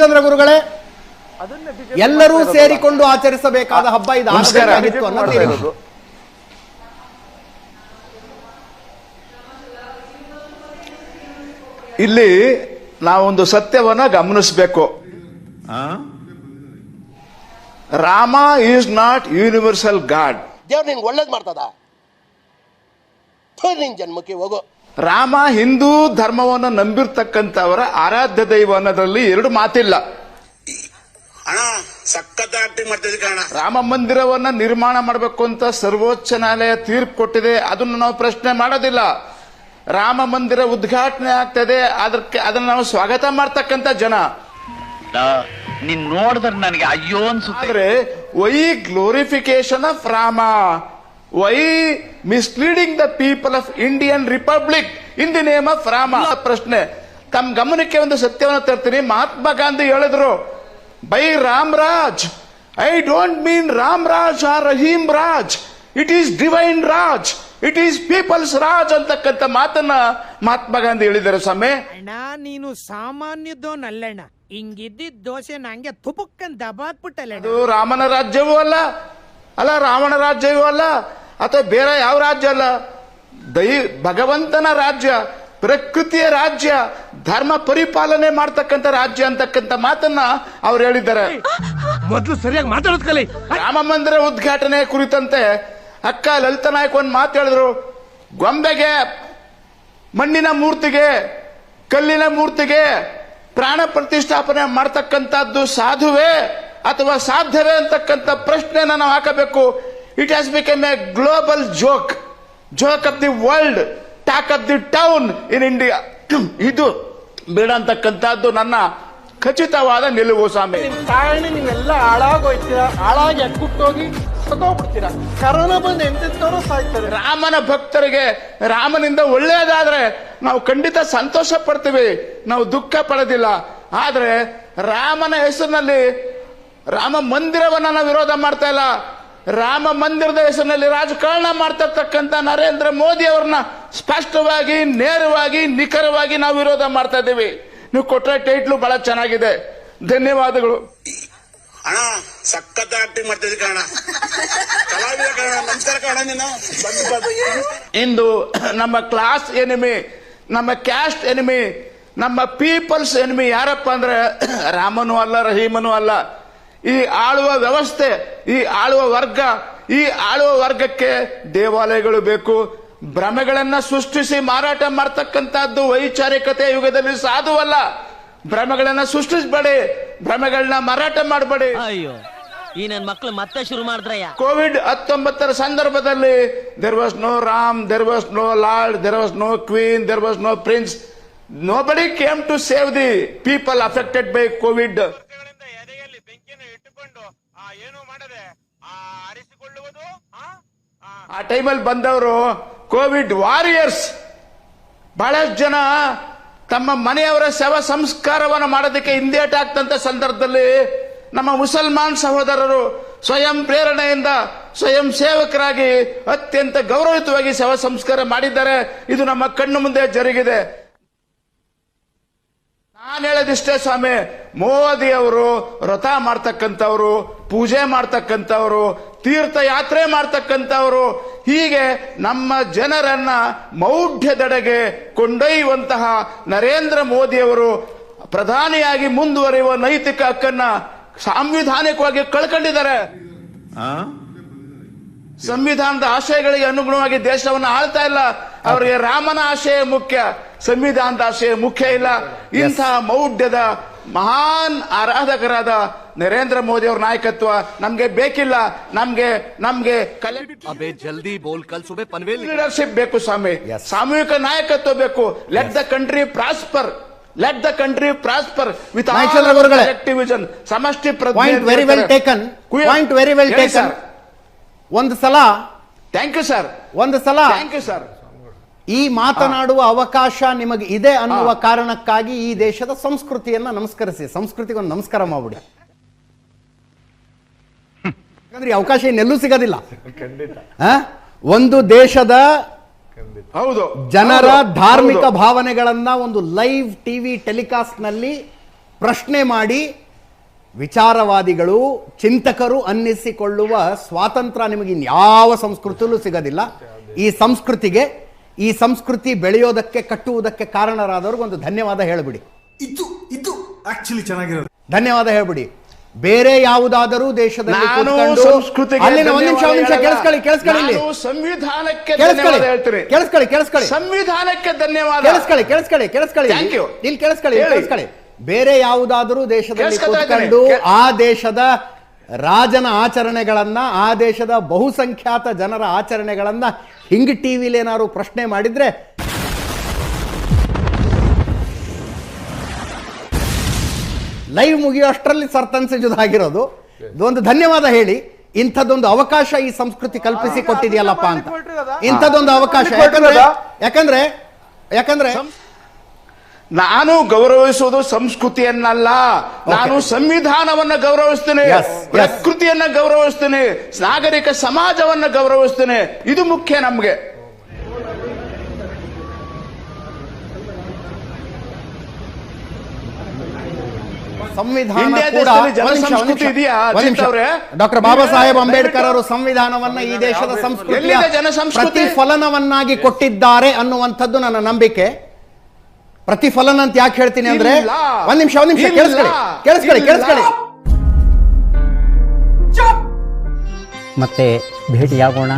ನಟೇಶಚಂದ್ರ ಗುರುಗಳೇ ಎಲ್ಲರೂ ಸೇರಿಕೊಂಡು ಆಚರಿಸಬೇಕಾದ ಹಬ್ಬ ಇದು. ಆಗಬೇಕಾಗಿತ್ತು ಅನ್ನೋದು ಇಲ್ಲಿ. ನಾವೊಂದು ಸತ್ಯವನ್ನ ಗಮನಿಸಬೇಕು. Rama is not universal god. ದೇವ್ರು ನಿನ್ ಒಳ್ಳೇದು ಮಾಡ್ತದ? ನಿನ್ ಜನ್ಮಕ್ಕೆ ಹೋಗು. ರಾಮ ಹಿಂದೂ ಧರ್ಮವನ್ನು ನಂಬಿರ್ತಕ್ಕಂಥವರ ಆರಾಧ್ಯ ದೈವ ಅನ್ನೋದ್ರಲ್ಲಿ ಎರಡು ಮಾತಿಲ್ಲ. ರಾಮ ಮಂದಿರವನ್ನ ನಿರ್ಮಾಣ ಮಾಡಬೇಕು ಅಂತ ಸರ್ವೋಚ್ಚ ನ್ಯಾಯಾಲಯ ತೀರ್ಪು ಕೊಟ್ಟಿದೆ ಅದನ್ನು ನಾವು ಪ್ರಶ್ನೆ ಮಾಡೋದಿಲ್ಲ. ರಾಮ ಮಂದಿರ ಉದ್ಘಾಟನೆ ಆಗ್ತದೆ ಅದಕ್ಕೆ ಅದನ್ನ ನಾವು ಸ್ವಾಗತ ಮಾಡ್ತಕ್ಕಂಥ ಜನ. ನೀನ್ ನೋಡಿದ್ರೆ ನನಗೆ ಅಯ್ಯೋ ಅನ್ಸುತ್ತೆ. Why glorification of Rama why misleading the people of Indian republic in the name of Rama ಪ್ರಶ್ನೆ. ತಮ್ಮ ಗಮನಕ್ಕೆ ಒಂದು ಸತ್ಯವನ್ನು ತರ್ತೀನಿ. ಮಹಾತ್ಮ ಗಾಂಧಿ ಹೇಳಿದ್ರು by Ram Raj I don't mean Ram Raj or Rahim Raj. It is divine Raj. It is people's Raj ಅಂತಕ್ಕಂಥ ಮಾತನ್ನ ಮಹಾತ್ಮ ಗಾಂಧಿ ಹೇಳಿದ್ದಾರೆ ಸ್ವಾಮಿ. ಅಣ್ಣ ನೀನು ಸಾಮಾನ್ಯದೋನಲ್ಲಣ್ಣ ಹಿಂಗಿದ್ದ ದೋಸೆ ನಂಗೆ ತುಪುಕ್ಕನ್ ದಬಾಕ್ಬಿಟ್ಟಲ್ಲ ಅದು ರಾಮನ ರಾಜ್ಯವೂ ಅಲ್ಲ. ಅಲ್ಲ ರಾವಣ ರಾಜ್ಯವೂ ಅಲ್ಲ. ಅಥವಾ ಬೇರೆ ಯಾವ ರಾಜ್ಯ ಅಲ್ಲ? ದೈ ಭಗವಂತನ ರಾಜ್ಯ ಪ್ರಕೃತಿಯ ರಾಜ್ಯ ಧರ್ಮ ಪರಿಪಾಲನೆ ಮಾಡ್ತಕ್ಕಂಥ ರಾಜ್ಯ ಅಂತಕ್ಕಂಥ ಮಾತನ್ನ ಅವ್ರು ಹೇಳಿದ್ದಾರೆ. ಮೊದಲು ಸರಿಯಾಗಿ ಮಾತಾಡೋದು ಕಲಿ. ರಾಮ ಮಂದಿರ ಉದ್ಘಾಟನೆ ಕುರಿತಂತೆ ಅಕ್ಕ ಲಲಿತ ನಾಯಕ್ ಒಂದು ಮಾತು ಹೇಳಿದ್ರು. ಗೊಂಬೆಗೆ ಮಣ್ಣಿನ ಮೂರ್ತಿಗೆ ಕಲ್ಲಿನ ಮೂರ್ತಿಗೆ ಪ್ರಾಣ ಪ್ರತಿಷ್ಠಾಪನೆ ಮಾಡ್ತಕ್ಕಂಥದ್ದು ಸಾಧುವೇ ಅಥವಾ ಸಾಧ್ಯವೇ ಅಂತಕ್ಕಂಥ ಪ್ರಶ್ನೆನ ನಾವು ಹಾಕಬೇಕು. It has become a global joke joke of the world talk of the town in India ಇದು ಬೇಡ ಅಂತಕ್ಕಂಥದ್ದು ನನ್ನ ಖಚಿತವಾದ ನಿಲುವು ಸ್ವಾಮಿ. ಕಾರಣ ನೀವೆಲ್ಲ ಹಾಳಾಗೋಯ್ತೀರಾ? ಹಾಳಾಗಿ ಅಕ್ಕುಟ್ಟೋಗಿ ಸತ್ತೋಗ್ಬಿಡ್ತೀರಾ? ಕರೋನಾ ಬಂದು ಎಂತೆಂತವ್ರು ಸಾಯ್ತಾರೆ? ರಾಮನ ಭಕ್ತರಿಗೆ ರಾಮನಿಂದ ಒಳ್ಳೆಯದಾದ್ರೆ ನಾವು ಖಂಡಿತ ಸಂತೋಷ ಪಡ್ತೀವಿ. ನಾವು ದುಃಖ ಪಡೋದಿಲ್ಲ. ಆದ್ರೆ ರಾಮನ ಹೆಸರಿನಲ್ಲಿ ರಾಮ ಮಂದಿರವನ್ನ ನಾವು ವಿರೋಧ ಮಾಡ್ತಾ ಇಲ್ಲ. ರಾಮ ಮಂದಿರದ ಹೆಸರಿನಲ್ಲಿ ರಾಜಕಾರಣ ಮಾಡ್ತಿರ್ತಕ್ಕಂಥ ನರೇಂದ್ರ ಮೋದಿ ಅವ್ರನ್ನ ಸ್ಪಷ್ಟವಾಗಿ ನೇರವಾಗಿ ನಿಖರವಾಗಿ ನಾವು ವಿರೋಧ ಮಾಡ್ತಾ ಇದ್ದೀವಿ. ನೀವು ಕೊಟ್ಟರೆ ಟೈಟ್ಲು ಬಹಳ ಚೆನ್ನಾಗಿದೆ. ಧನ್ಯವಾದಗಳು. ಅಣ್ಣ ಸಖತ್ ಆಕ್ಟಿಂಗ್ ಮಾಡ್ತಿದ್ದೆ ಕಲಾವಿದ ನಮಸ್ಕಾರ ನೀನು. ಇಂದು ನಮ್ಮ ಕ್ಲಾಸ್ ಎನಿಮಿ ನಮ್ಮ ಕ್ಯಾಸ್ಟ್ ಎನಿಮಿ ನಮ್ಮ ಪೀಪಲ್ಸ್ ಎನಿಮಿ ಯಾರಪ್ಪ ಅಂದ್ರೆ ರಾಮನು ಅಲ್ಲ ರಹೀಮನು ಅಲ್ಲ. ಈ ಆಳುವ ವ್ಯವಸ್ಥೆ ಈ ಆಳುವ ವರ್ಗ ಈ ಆಳುವ ವರ್ಗಕ್ಕೆ ದೇವಾಲಯಗಳು ಬೇಕು. ಭ್ರಮೆಗಳನ್ನ ಸೃಷ್ಟಿಸಿ ಮಾರಾಟ ಮಾಡ್ತಕ್ಕಂತಹದ್ದು ವೈಚಾರಿಕತೆ ಯುಗದಲ್ಲಿ ಸಾಧುವಲ್ಲ. ಭ್ರಮೆಗಳನ್ನ ಸೃಷ್ಟಿಸಬೇಡಿ ಭ್ರಮೆಗಳನ್ನ ಮಾರಾಟ ಮಾಡಬೇಡಿ. ಅಯ್ಯೋ ಈ ನನ್ನ ಮಕ್ಕಳು ಮತ್ತೆ ಶುರು ಮಾಡಿದ್ರಯ್ಯ. ಕೋವಿಡ್ ಹತ್ತೊಂಬತ್ತರ ಸಂದರ್ಭದಲ್ಲಿ there was no Ram there was no lord there was no queen there was no prince nobody came to save the people affected by Covid ಏನು ಮಾಡದೆ ಆರಿಸಿಕೊಳ್ಳುವುದು, ಆ ಟೈಮಲ್ಲಿ ಬಂದವರು ಕೋವಿಡ್ ವಾರಿಯರ್ಸ್. ಬಹಳಷ್ಟು ಜನ ತಮ್ಮ ಮನೆಯವರ ಶವ ಸಂಸ್ಕಾರವನ್ನು ಮಾಡೋದಕ್ಕೆ ಹಿಂದೇಟ್ ಆಗ್ತಂತ ಸಂದರ್ಭದಲ್ಲಿ ನಮ್ಮ ಮುಸಲ್ಮಾನ್ ಸಹೋದರರು ಸ್ವಯಂ ಪ್ರೇರಣೆಯಿಂದ, ಸ್ವಯಂ ಸೇವಕರಾಗಿ ಅತ್ಯಂತ ಗೌರವಯುತವಾಗಿ ಶವ ಸಂಸ್ಕಾರ ಮಾಡಿದ್ದಾರೆ. ಇದು ನಮ್ಮ ಕಣ್ಣು ಮುಂದೆ ಜರುಗಿದೆ. ನಾನು ಹೇಳೋದಿಷ್ಟೇ ಸ್ವಾಮಿ ಮೋದಿ ಅವರು ವ್ರತ ಮಾಡ್ತಕ್ಕಂಥವ್ರು ಪೂಜೆ ಮಾಡ್ತಕ್ಕಂಥವರು ತೀರ್ಥಯಾತ್ರೆ ಮಾಡ್ತಕ್ಕಂಥವರು ಹೀಗೆ ನಮ್ಮ ಜನರನ್ನ ಮೌಢ್ಯದೆಡೆಗೆ ಕೊಂಡೊಯ್ಯುವಂತಹ ನರೇಂದ್ರ ಮೋದಿಯವರು ಪ್ರಧಾನಿಯಾಗಿ ಮುಂದುವರಿಯುವ ನೈತಿಕ ಹಕ್ಕನ್ನ ಸಾಂವಿಧಾನಿಕವಾಗಿ ಕಳ್ಕೊಂಡಿದ್ದಾರೆ. ಸಂವಿಧಾನದ ಆಶಯಗಳಿಗೆ ಅನುಗುಣವಾಗಿ ದೇಶವನ್ನು ಆಳ್ತಾ ಇಲ್ಲ. ಅವರಿಗೆ ರಾಮನ ಆಶಯ ಮುಖ್ಯ ಸಂವಿಧಾನದ ಆಶಯ ಮುಖ್ಯ ಇಲ್ಲ. ಇಂತಹ ಮೌಢ್ಯದ ಮಹಾನ್ ಆರಾಧಕರಾದ ನರೇಂದ್ರ ಮೋದಿ ಅವ್ರ ನಾಯಕತ್ವ ನಮ್ಗೆ ಬೇಕಿಲ್ಲ. ನಮ್ಗೆ ನಮ್ಗೆ ಕಲೆ ಜಲ್ದಿ ಬೋಲ್ ಲೀಡರ್ಶಿಪ್ ಬೇಕು ಸ್ವಾಮಿ. ಸಾಮೂಹಿಕ ನಾಯಕತ್ವ ಬೇಕು. Let the country prosper let the country prosper with activism Samashti point very well taken point very well taken ಒಂದು ಸಲ ಥ್ಯಾಂಕ್ ಯು ಸರ್ ಒಂದು ಸಲ ಥ್ಯಾಂಕ್ ಯು ಸರ್ ಈ ಮಾತನಾಡುವ ಅವಕಾಶ ನಿಮಗೆ ಇದೆ ಅನ್ನುವ ಕಾರಣಕ್ಕಾಗಿ ಈ ದೇಶದ ಸಂಸ್ಕೃತಿಯನ್ನ ನಮಸ್ಕರಿಸಿ. ಸಂಸ್ಕೃತಿಗೆ ಒಂದು ನಮಸ್ಕಾರ ಮಾಡ್ಬಿಡಿ. ಯಾಕಂದ್ರೆ ಈ ಅವಕಾಶ ಇನ್ನೆಲ್ಲೂ ಸಿಗೋದಿಲ್ಲ. ಆ? ಒಂದು ದೇಶದ ಹೌದು. ಜನರ ಧಾರ್ಮಿಕ. ಭಾವನೆಗಳನ್ನ ಒಂದು ಲೈವ್ ಟಿವಿ ಟೆಲಿಕಾಸ್ಟ್ನಲ್ಲಿ ಪ್ರಶ್ನೆ ಮಾಡಿ ವಿಚಾರವಾದಿಗಳು ಚಿಂತಕರು ಅನ್ನಿಸಿಕೊಳ್ಳುವ ಸ್ವಾತಂತ್ರ್ಯ ನಿಮಗೆ ಇನ್ಯಾವ ಸಂಸ್ಕೃತಿಯಲ್ಲೂ ಸಿಗೋದಿಲ್ಲ. ಈ ಸಂಸ್ಕೃತಿಗೆ ಈ ಸಂಸ್ಕೃತಿ ಬೆಳೆಯೋದಕ್ಕೆ ಕಟ್ಟುವುದಕ್ಕೆ ಕಾರಣರಾದವ್ರಿಗೆ ಒಂದು ಧನ್ಯವಾದ ಹೇಳಿಬಿಡಿ. ಇದು ಇದು ಆಕ್ಚುಲಿ ಚೆನ್ನಾಗಿರೋದು. ಧನ್ಯವಾದ ಹೇಳ್ಬಿಡಿ. ಬೇರೆ ಯಾವುದಾದರೂ ದೇಶದಲ್ಲಿ ಸಂವಿಧಾನಕ್ಕೆ ಕೇಳಿಸ್ಕೊಳ್ಳಿ ಕೇಳಿಸ್ಕೊಳ್ಳಿ ಸಂವಿಧಾನಕ್ಕೆ ಧನ್ಯವಾದ. ಕೇಳಿಸ್ಕೊಳ್ಳಿ ಕೇಳಿಸ್ಕೊಳ್ಳಿ ಕೇಳಿಸ್ಕೊಳ್ಳಿ. ಇಲ್ಲಿ. ಕೇಳಿಸ್ಕೊಳ್ಳಿ ಕೇಳಿಸ್ಕೊಳ್ಳಿ. ಬೇರೆ ಯಾವುದಾದರೂ ದೇಶದಲ್ಲಿ ಕೂತ್ಕೊಂಡು ಆ ದೇಶದ ರಾಜನ ಆಚರಣೆಗಳನ್ನ ಆ ದೇಶದ ಬಹುಸಂಖ್ಯಾತ ಜನರ ಆಚರಣೆಗಳನ್ನ ಹಿಂಗ್ ಟಿವಿಲಿ ಏನಾದ್ರು ಪ್ರಶ್ನೆ ಮಾಡಿದ್ರೆ ಲೈವ್ ಮುಗಿಯೋಷ್ಟರಲ್ಲಿ ಸರ್ತನ್ಸಿಜುದು ಆಗಿರೋದು. ಇದೊಂದು ಧನ್ಯವಾದ ಹೇಳಿ. ಇಂಥದ್ದೊಂದು ಅವಕಾಶ ಈ ಸಂಸ್ಕೃತಿ ಕಲ್ಪಿಸಿ ಕೊಟ್ಟಿದೆಯಲ್ಲಪ್ಪ ಅಂತ. ಇಂಥದ್ದೊಂದು ಅವಕಾಶ. ಯಾಕಂದ್ರೆ ಯಾಕಂದ್ರೆ ಯಾಕಂದ್ರೆ ನಾನು ಗೌರವಿಸುವುದು ಸಂಸ್ಕೃತಿಯನ್ನಲ್ಲ. ನಾನು ಸಂವಿಧಾನವನ್ನ ಗೌರವಿಸ್ತೇನೆ. ಪ್ರಕೃತಿಯನ್ನ ಗೌರವಿಸ್ತೇನೆ. ನಾಗರಿಕ ಸಮಾಜವನ್ನ ಗೌರವಿಸ್ತೇನೆ. ಇದು ಮುಖ್ಯ ನಮ್ಗೆ ಸಂವಿಧಾನ ಇಂಡಿಯಾ ಕೂಡ ದೇಶದಲ್ಲಿ ಜನ ಒಂದ್ ನಿಮಿಷ, ಒಂದ್ ಸಂಸ್ಕೃತಿ ನಿಮಿಷ, ಇದೆಯಾ, ಒಂದ್ ನಿಮಿಷ. ಅಜಿತ್ ಅವ್ರೆ? ಡಾಕ್ಟರ್ ಬಾಬಾ ಸಾಹೇಬ್ ಅಂಬೇಡ್ಕರ್ ಅವರು ಸಂವಿಧಾನವನ್ನ ಈ ದೇಶದ ಸಂಸ್ಕೃತಿಯ ಎಲ್ಲಿದೆ ಜನ ಸಂಸ್ಕೃತಿ? ಪ್ರತಿಫಲನವನ್ನಾಗಿ ಕೊಟ್ಟಿದ್ದಾರೆ ಅನ್ನುವಂಥದ್ದು ನನ್ನ ನಂಬಿಕೆ ಪ್ರತಿಫಲನ ಅಂತ ಯಾಕೆ ಹೇಳ್ತೀನಿ ಅಂದ್ರೆ. ಒಂದ್ ನಿಮಿಷ ಒಂದ್ ನಿಮಿಷ. ಕೇಳಿಸ್ಕೊಳ್ಳಿ ಕೇಳಿಸ್ಕೊಳ್ಳಿ. ಕೇಳಿಸ್ಕೊಳ್ಳಿ ಮತ್ತೆ ಭೇಟಿಯಾಗೋಣ